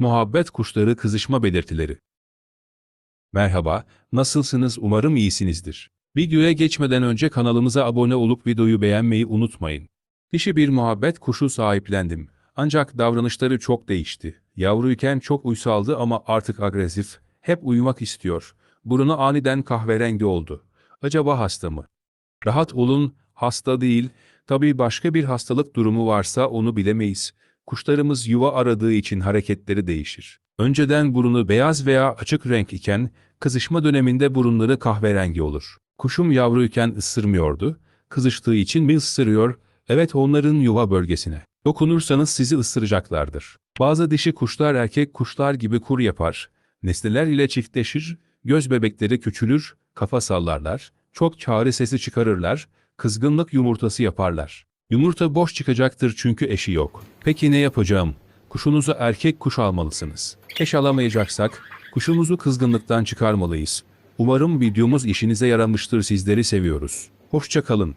Muhabbet kuşları kızışma belirtileri. Merhaba, nasılsınız? Umarım iyisinizdir. Videoya geçmeden önce kanalımıza abone olup videoyu beğenmeyi unutmayın. Dişi bir muhabbet kuşu sahiplendim. Ancak davranışları çok değişti. Yavruyken çok uysaldı ama artık agresif, hep uyumak istiyor. Burnu aniden kahverengi oldu. Acaba hasta mı? Rahat olun, hasta değil. Tabii başka bir hastalık durumu varsa onu bilemeyiz. Kuşlarımız yuva aradığı için hareketleri değişir. Önceden burnu beyaz veya açık renk iken, kızışma döneminde burunları kahverengi olur. Kuşum yavruyken ısırmıyordu, kızıştığı için mi ısırıyor? Evet onların yuva bölgesine. Dokunursanız sizi ısıracaklardır. Bazı dişi kuşlar erkek kuşlar gibi kur yapar, nesneler ile çiftleşir, göz bebekleri küçülür, kafa sallarlar, çok çağrı sesi çıkarırlar, kızgınlık yumurtası yaparlar. Yumurta boş çıkacaktır çünkü eşi yok. Peki ne yapacağım? Kuşunuza erkek kuş almalısınız. Eş alamayacaksak, kuşumuzu kızgınlıktan çıkarmalıyız. Umarım videomuz işinize yaramıştır sizleri seviyoruz. Hoşça kalın.